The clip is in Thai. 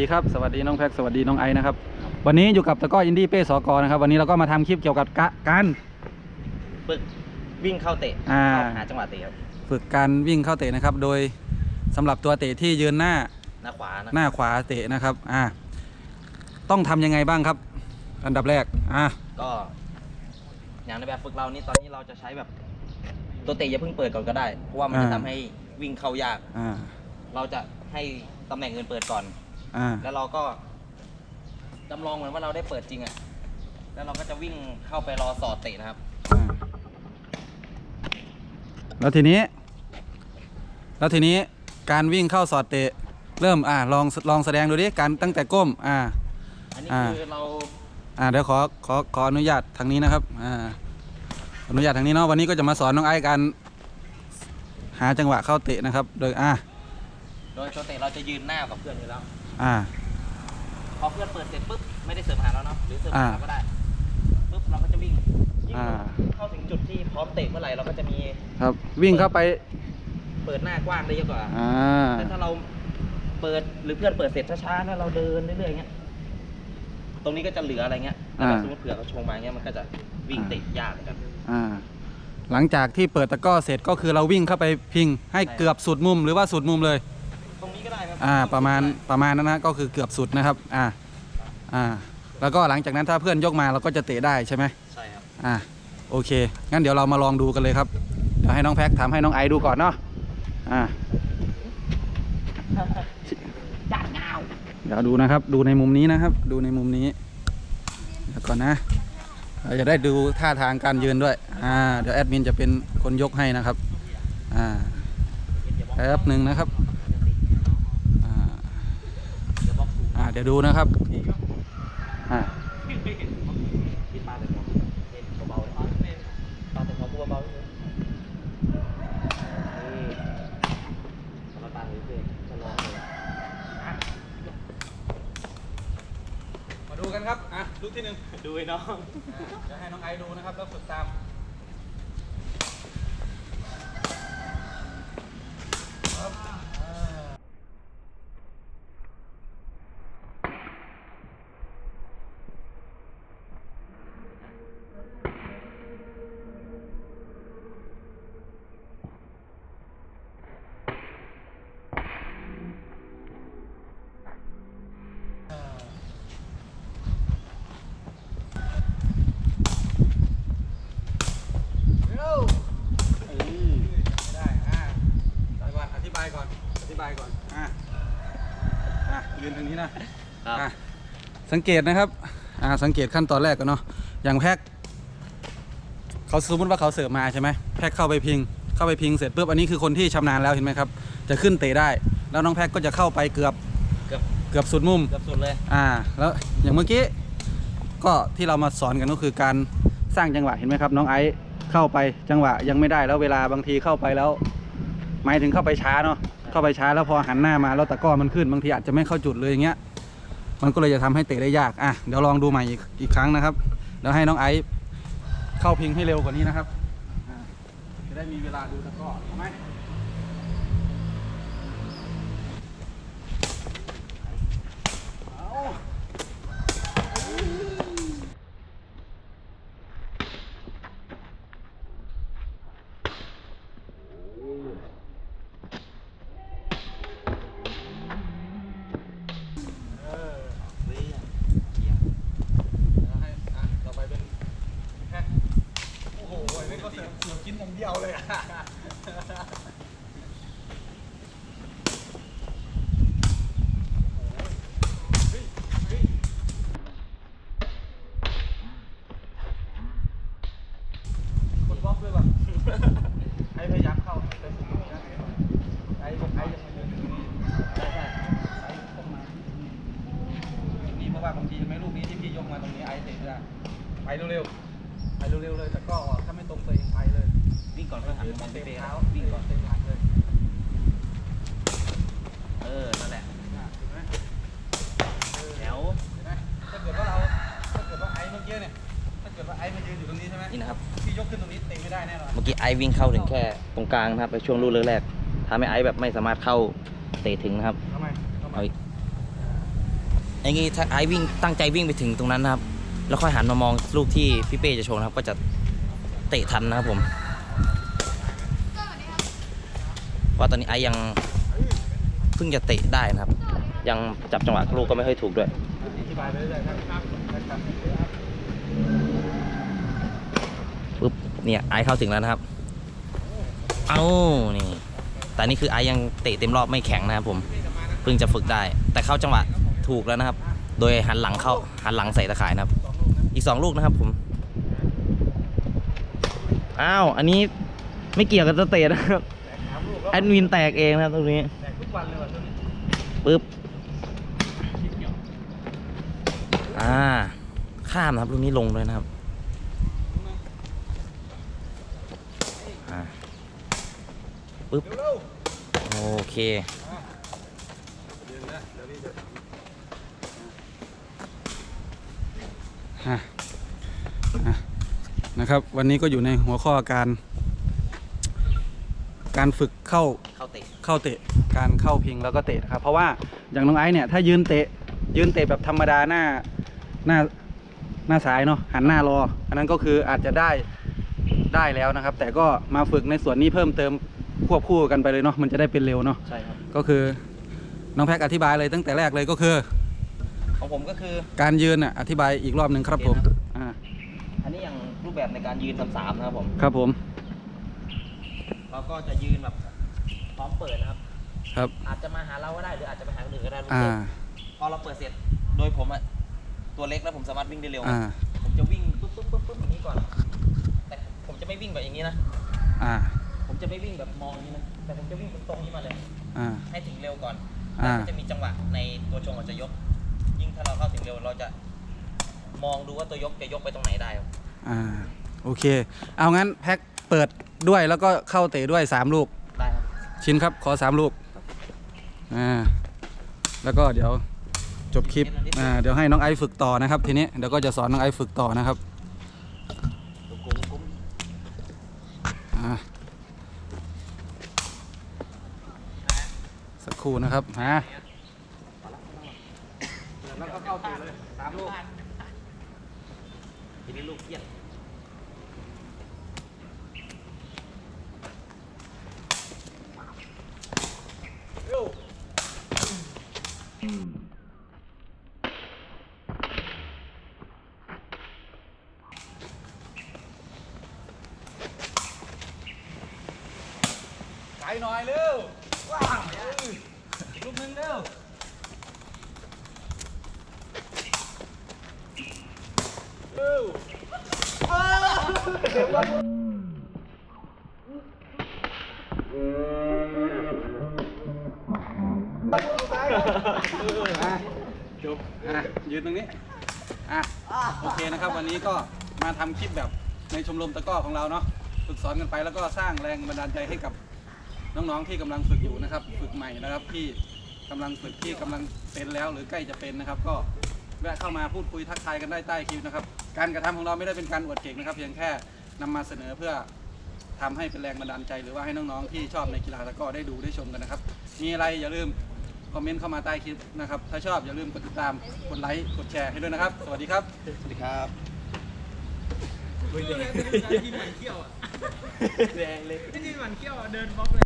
อะสวัสดีครับสวัสดีน้องแพ็กสวัสดีน้องไอนะครับวันนี้อยู่กับตะกร้ออินดี้เป้สกนะครับวันนี้เราก็มาทำคลิปเกี่ยวกับกะการฝึกวิ่งเข้าเตะอ่าเข้าหาจังหวะเตะครับฝึกการวิ่งเข้าเตะนะครับ โดยสำหรับตัวเตะที่ยืนหน้าหน้าขวานะหน้าขวาเตะนะครับอ่าต้องทำยังไงบ้างครับ อันดับแรกอ่าก็อย่างในแบบฝึกเรานี่ตอนนี้เราจะใช้แบบตัวเตะอย่าเพิ่งเปิดก่อนก็ได้เพราะว่ามันจะอ่าทำให้วิ่งเข้ายาก อ่าเราจะให้ตำแหน่งอื่นเปิดก่อน อ่า แล้วเราก็จำลองเหมือนว่าเราได้เปิดจริงอะแล้วเราก็จะวิ่งเข้าไปรอสอดเตะนะครับ อ่าแล้วทีนี้ แล้วทีนี้การวิ่งเข้าสอดเตะ เริ่มอ่าลองลองแสดงดูดิการตั้งแต่ก้มอ่า อันนี้อ่า คือเราอ่าเดี๋ยวขอขอขออนุญาตทางนี้นะครับอ่าอนุญาตทางนี้เนาะวันนี้ก็จะมาสอนน้องไอ้การหาจังหวะเข้าเตะนะครับ โดยอ่าโดยตัวเตะเราจะยืนหน้ากับเพื่อนอยู่แล้ว อ่า พอเพื่อนเปิดเสร็จปุ๊บไม่ได้เสิร์ฟหาเราเนาะหรือเสิร์ฟหาอ่าเราก็ได้ปุ๊บเราก็จะวิ่งยิ่งอ่า เข้าถึงจุดที่พร้อมเตะเมื่อไหร่เราก็จะมีครับ วิ่งเข้าไปเปิดหน้ากว้างได้เยอะกว่าอ่าแต่ถ้าเราเปิดหรือเพื่อนเปิดเสร็จช้าๆแล้วเราเดินเรื่อยๆอย่างเงี้ยตรงนี้ก็จะเหลืออะไรเงี้ยถ้าเราอ่าสมมติเผื่อเราชงมาเงี้ยมันก็จะวิ่งเตะยากเหมือนกัน อ่า หลังจากที่เปิดตะกร้อเสร็จก็คือเราวิ่งเข้าไปพิง ให้ใช่ เกือบสุดมุมหรือว่าสุดมุมเลย อ่าประมาณประมาณนั้นนะก็คือเกือบสุดนะครับอ่าอ่าแล้วก็หลังจากนั้นถ้าเพื่อนยกมาเราก็จะเตะได้ใช่ไหมใช่ครับอ่าโอเค งั้นเดี๋ยวเรามาลองดูกันเลยครับเดี๋ยวให้น้องแพ็คทำให้น้องไอดูก่อนเนาะอ่าจัดเงาเดี๋ยวดูนะครับ ดูในมุมนี้นะครับ ดูในมุมนี้เดี๋ยวก่อนนะเราจะได้ดูท่าทางการยืนด้วยอ่าเดี๋ยวแอดมินจะเป็นคนยกให้นะครับอ่าแป๊บหนึ่งนะครับ อ่า เดี๋ยวบล็อกสูง อ่า เดี๋ยวดูนะครับอ่าที่ปลาแต่หัวเล่นเบาๆเลยปลาแต่หัวเบาๆเลยนี่เราตามเลยเพื่อนจะลองเลยมาดูกันครับ อะ ลูกที่หนึ่งดูไอ้น้องเดี๋ยวให้น้องไอดูนะครับ แล้วฝึกตาม เร็วไม่ได้ อ่าเดี๋ยวก่อนอธิบายก่อน อธิบายก่อน อ่าอะยืนทางนี้นะครับอะสังเกตนะครับอ่าสังเกตขั้นตอนแรกก่อนเนาะ อย่างแพ็คเขาสมมติว่าเขาเสิร์ฟมาใช่ไหมแพ็คเข้าไปพิง เข้าไปพิงเสร็จปุ๊บ อันนี้คือคนที่ชำนาญแล้วเห็นไหมครับ จะขึ้นเตะได้ แล้วน้องแพ็คก็จะเข้าไปเกือบ เกือบ เกือบสุดมุม เกือบสุดเลย อ่า แล้วอย่างเมื่อกี้ ก็ที่เรามาสอนกันก็คือการสร้างจังหวะเห็นไหมครับ น้องไอซ์เข้าไปจังหวะยังไม่ได้แล้วเวลาบางทีเข้าไปแล้ว หมายถึงเข้าไปช้าเนาะ เข้าไปช้าแล้วพอหันหน้ามาแล้วตะก้อมันขึ้นบางทีอาจจะไม่เข้าจุดเลยอย่างเงี้ย มันก็เลยจะทำให้เตะได้ยากอะเดี๋ยวลองดูใหม่อีกอีกครั้งนะครับแล้วให้น้องไอซ์เข้าพิงให้เร็วกว่านี้นะครับจะได้มีเวลาดูตะก้อใช่ไหม สิร์ฟกินอาเดียวเลยอะเฮ้ยเฮ้ยคนบล็อกด้วยว่ะ ไอ้พยายามเข้าแต่ผมไม่ได้ไอ้ไอ้ยังมายืนอยู่ตรงนี้ใช่ใช่ไอ้เข้ามา นี่เพราะว่าบางทีไม่ลูกนี้ที่พี่ยกมาตรงนี้ไอเตะไม่ได้ไปเร็วๆไปเร็วๆเลยแต่ก็ถ้าไม่ตรงตัวเองไปเลย วิ่งก่อนค่อยหันมามอง เตะเป๊ะๆเท้าวิ่งก่อนเตะหลังเลย เออ นั่นแหละอะเห็นไหมแถวเห็นไหมถ้าเกิดว่าเราถ้าเกิดว่าไอเมื่อกี้เนี่ย ถ้าเกิดว่าไอมายืนอยู่ตรงนี้ใช่ไหมนี่นะครับ พี่ยกขึ้นตรงนี้เตะไม่ได้แน่นอน เมื่อกี้ไอวิ่งเข้าถึงแค่ตรงกลางนะครับในช่วงลูกแรกๆทำให้ไอแบบไม่สามารถเข้าเตะถึงนะครับทำไมทำไมเอาอีกอย่างงี้ถ้าไอ้วิ่งตั้งใจวิ่งไปถึงตรงนั้นนะครับ แล้วค่อยหันมามองลูกที่พี่เป้จะโชว์นะครับ ก็จะเตะทันนะครับผม ว่าตอนนี้ไอ้ยังเพิ่งจะเตะได้นะครับ ยังจับจังหวะลูกก็ไม่ค่อยถูกด้วยปุ๊บเนี่ยไอเข้าถึงแล้วนะครับ เอานี่ แต่นี่คือไอยังเตะเต็มรอบไม่แข็งนะครับผม เพิ่งจะฝึกได้ แต่เข้าจังหวะถูกแล้วนะครับ โดยหันหลังเข้าหันหลังใส่ตะข่ายนะครับ อีกสองลูกนะครับผมอ้าว อันนี้ไม่เกี่ยวกับสเตทนะครับ แอดมินแตกเองนะครับตรงนี้ปึ๊บอ่าข้ามนะครับลูกนี้ลงเลยนะครับปึ๊บโอเคอะนะครับ วันนี้ก็อยู่ในหัวข้อการ การฝึกเข้าเข้าเตะเข้าเตะการเข้าพิงแล้วก็เตะนะครับเพราะว่าอย่างน้องไอซ์เนี่ยถ้ายืนเตะยืนเตะแบบธรรมดาหน้าหน้าหน้าซ้ายเนาะหันหน้ารอ อันนั้นก็คืออาจจะได้ได้แล้วนะครับ แต่ก็มาฝึกในส่วนนี้เพิ่มเติมควบคู่กันไปเลยเนาะมันจะได้เป็นเร็วเนาะใช่ครับก็คือน้องแพ็กอธิบายเลยตั้งแต่แรกเลยก็คือ ของผมก็คือการยืนอะอธิบายอีกรอบหนึ่งครับผมโอเคครับอ่าอันนี้อย่างรูปแบบในการยืนทำสามนะครับผมครับผม เราก็จะยืนแบบพร้อมเปิดนะครับ ครับ อาจจะมาหาเราก็ได้หรืออาจจะไปหาคนอื่นก็ได้ลูกอ่า เตะพอเราเปิดเสร็จโดยผมอะตัวเล็กแล้วผมสามารถวิ่งได้เร็ว อ่า ผมจะวิ่งปุ๊บปุ๊บปุ๊บปุ๊บอย่างนี้ก่อน แต่ผมจะไม่วิ่งแบบอย่างนี้นะ อ่า ผมจะไม่วิ่งแบบมองอย่างนี้นะ แต่ผมจะวิ่งตรงๆนี้มาเลย อ่า ให้ถึงเร็วก่อนอ่า แล้วมันจะมีจังหวะในตัวชงเราจะยก ยิ่งถ้าเราเข้าถึงเร็วเราจะมองดูว่าตัวยกจะยกไปตรงไหนได้ครับ อ่า โอเค เอางั้นแพ็กเปิด ด้วยแล้วก็เข้าเตะด้วย3ลูก ได้ครับ ชิ้นครับขอ3ลูกอ่าแล้วก็เดี๋ยวจบคลิปอ่าเดี๋ยวให้น้องไอซ์ฝึกต่อนะครับ ทีนี้เดี๋ยวก็จะสอนน้องไอซ์ฝึกต่อนะครับกุ้มกุ้มอ่าสักครู่นะครับฮะแล้วก็เข้าเตะเลยสามลูกทีนี้ลูกเพี้ยน ไกลหน่อยเร็วว้าวอีกลูกหนึงเร็วเร็ว อะยืนตรงนี้อะโอเคนะครับ วันนี้ก็มาทำคลิปแบบในชมรมตะกร้อของเราเนาะฝึกสอนกันไปแล้วก็สร้างแรงบันดาลใจให้กับน้องๆที่กำลังฝึกอยู่นะครับ ฝึกใหม่นะครับที่กำลังฝึกที่กำลังเป็นแล้วหรือใกล้จะเป็นนะครับ ก็แวะเข้ามาพูดคุยทักทายกันได้ใต้คลิปนะครับ การกระทำของเราไม่ได้เป็นการอวดเก่งนะครับ เพียงแค่นำมาเสนอเพื่อ ทำให้เป็นแรงบันดาลใจหรือว่าให้น้อง ๆ ที่ชอบในกีฬาตะกร้อได้ดูได้ชมกันนะครับ มีอะไรอย่าลืมค อมเมนต์เข้ามาใต้คลิปนะครับ ถ้าชอบอย่าลืมกดติดตาม กดไลค์ กดแชร์ให้ด้วยนะครับ สวัสดีครับ สวัสดีครับที่มันเขี้ยวอะแรงเลยที่มันเขี้ยวอะเดินบล็อกเลย